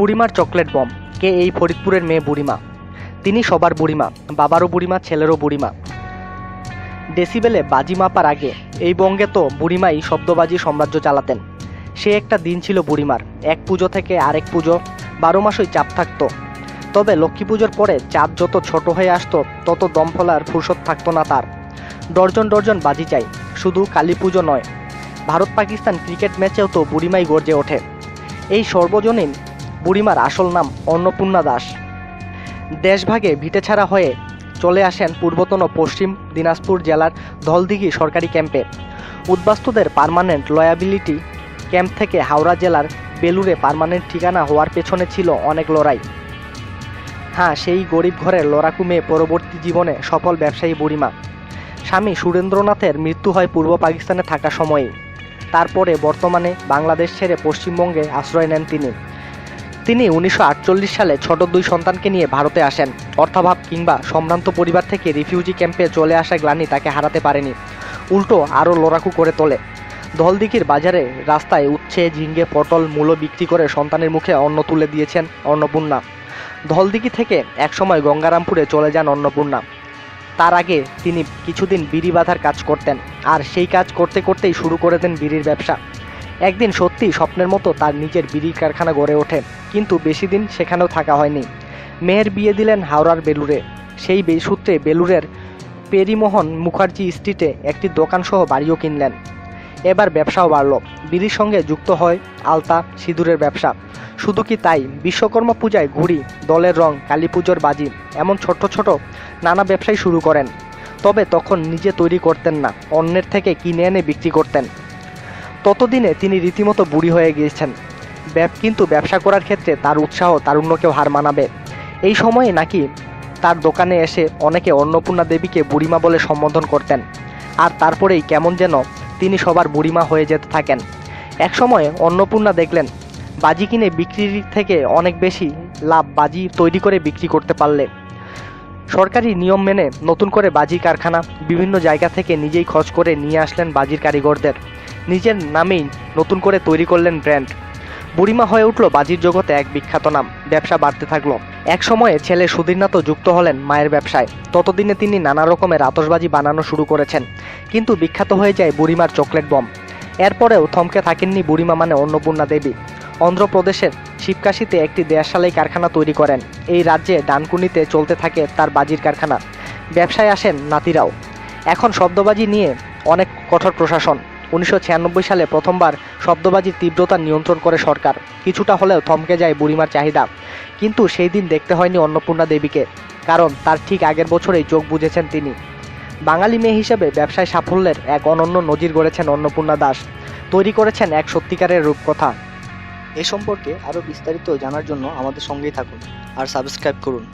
বুড়িমার chocolate bomb, কে এই ফরিদপুরের মেয়ে বুড়িমা? তিনি সবার বুড়িমা, বাবারও বুড়িমা, ছেলেরও বুড়িমা। ডেসিবেলে বাজি মাপার আগে এই বঙ্গে তো বুড়িমাই শব্দবাজি সাম্রাজ্য চালাতেন। সে একটা দিন ছিল বুড়িমার, এক পুজো থেকে আরেক পুজো, বারো মাসই চাপ থাকতো। তবে লক্ষ্মী পুজোর পরে চাঁদ যত ছোট হয়ে আসতো, তত দম ফলার ফুরসত থাকতো না তার। ডর্জন ডর্জন বাজি চাই, শুধু কালী পুজো নয়। ভারত পাকিস্তান ক্রিকেট ম্যাচেও তো বুড়িমাই গর্জে ওঠে। এই সর্বজনীন বুড়িমার আসল নাম অন্নপূর্ণা দাস। দেশভাগে ভিটেছাড়া হয়ে চলে আসেন পূর্বতন পশ্চিম দিনাজপুর জেলার ধলদিঘি সরকারি ক্যাম্পে। উদ্বাস্তুদের পার্মানেন্ট লয়াবিলিটি ক্যাম্প থেকে হাওড়া জেলার বেলুরে পার্মানেন্ট ঠিকানা হওয়ার পেছনে ছিল অনেক লড়াই। হ্যাঁ সেই গরিব ঘরের লড়াকু মেয়ে পরবর্তী জীবনে সফল ব্যবসায়ী বুড়িমা। স্বামী সুরেন্দ্রনাথের মৃত্যু হয় পূর্ব পাকিস্তানে থাকা সময়েই তারপরে বর্তমানে বাংলাদেশ ছেড়ে পশ্চিমবঙ্গে আশ্রয় নেন তিনি। তিনি উনিশশো আটচল্লিশ সালে ছোট দুই সন্তানকে নিয়ে ভারতে আসেন। অর্থাভাব কিংবা সম্ভ্রান্ত পরিবার থেকে রিফিউজি ক্যাম্পে চলে আসা গ্লানি তাকে হারাতে পারেনি। উল্টো আরও লড়াকু করে তোলে। দলদিঘির বাজারে রাস্তায় উচ্ছে, ঝিঙ্গে, পটল, মূলো বিক্রি করে সন্তানের মুখে অন্ন তুলে দিয়েছেন অন্নপূর্ণা। ধলদিঘি থেকে একসময় গঙ্গারামপুরে চলে যান অন্নপূর্ণা। তার আগে তিনি কিছুদিন বিড়ি বাঁধার কাজ করতেন আর সেই কাজ করতে করতেই শুরু করে দেন বিড়ির ব্যবসা। একদিন সত্যি স্বপ্নের মতো তার নিজের বিড়ির কারখানা গড়ে ওঠে। কিন্তু বেশি দিন সেখানেও থাকা হয়নি। মেয়ের বিয়ে দিলেন হাওড়ার বেলুরে সেই সূত্রে বেলুরের পেরিমোহন মুখার্জি স্ট্রিটে একটি দোকানসহ বাড়িও কিনলেন। এবার ব্যবসাও বাড়ল। বিড়ির সঙ্গে যুক্ত হয় আলতা, সিঁদুরের ব্যবসা। শুধু কি তাই? বিশ্বকর্মা পূজায় ঘুড়ি, দলের রং, কালী পুজোর বাজি, এমন ছোট ছোট নানা ব্যবসাই শুরু করেন। তবে তখন নিজে তৈরি করতেন না, অন্যের থেকে কিনে এনে বিক্রি করতেন। ততদিনে তিনি রীতিমতো বুড়ি হয়ে গিয়েছেন। কিন্তু ব্যবসা করার ক্ষেত্রে তার উৎসাহ তারুণ্যকেও হার মানাবে। এই সময়ে নাকি তার দোকানে এসে অনেকে অন্নপূর্ণা দেবীকে বুড়িমা বলে সম্বোধন করতেন। আর তারপরেই কেমন যেন তিনি সবার বুড়িমা হয়ে যেতে থাকেন। একসময় অন্নপূর্ণা দেখলেন, বাজি কিনে বিক্রির থেকে অনেক বেশি লাভ বাজি তৈরি করে বিক্রি করতে পারলে। সরকারি নিয়ম মেনে নতুন করে বাজি কারখানা বিভিন্ন জায়গা থেকে নিজেই খরচ করে নিয়ে আসলেন বাজির কারিগরদের। নিজের নামেই নতুন করে তৈরি করলেন ব্র্যান্ড। বুড়িমা হয়ে উঠল বাজির জগতে এক বিখ্যাত নাম, ব্যবসা বাড়তে থাকল। এক সময়ে ছেলে সুধীরনাথও যুক্ত হলেন মায়ের ব্যবসায়। ততদিনে তিনি নানা রকমের আতশবাজি বানানো শুরু করেছেন। কিন্তু বিখ্যাত হয়ে যায় বুড়িমার চকলেট বম। এরপরেও থমকে থাকেননি বুড়িমা মানে অন্নপূর্ণা দেবী। অন্ধ্রপ্রদেশের শিবকাশিতে একটি দেশালাই কারখানা তৈরি করেন। এই রাজ্যে ডানকুনিতে চলতে থাকে তার বাজির কারখানা। ব্যবসায় আসেন নাতিরাও। এখন শব্দবাজি নিয়ে অনেক কঠোর প্রশাসন। উনিশশো ছিয়ানব্বই সালে প্রথমবার শব্দবাজির তীব্রতা নিয়ন্ত্রণ করে সরকার। কিছুটা হলেও থমকে যায় বুড়িমার চাহিদা। কিন্তু সেই দিন দেখতে হয়নি অন্নপূর্ণা দেবীকে, কারণ তার ঠিক আগের বছরেই চোখ বুঝেছেন তিনি। বাঙালি মেয়ে হিসেবে ব্যবসায় সাফল্যের এক অনন্য নজির গড়েছেন অন্নপূর্ণা দাস। তৈরি করেছেন এক সত্যিকারের রূপকথা। এ সম্পর্কে আরও বিস্তারিত জানার জন্য আমাদের সঙ্গেই থাকুন আর সাবস্ক্রাইব করুন।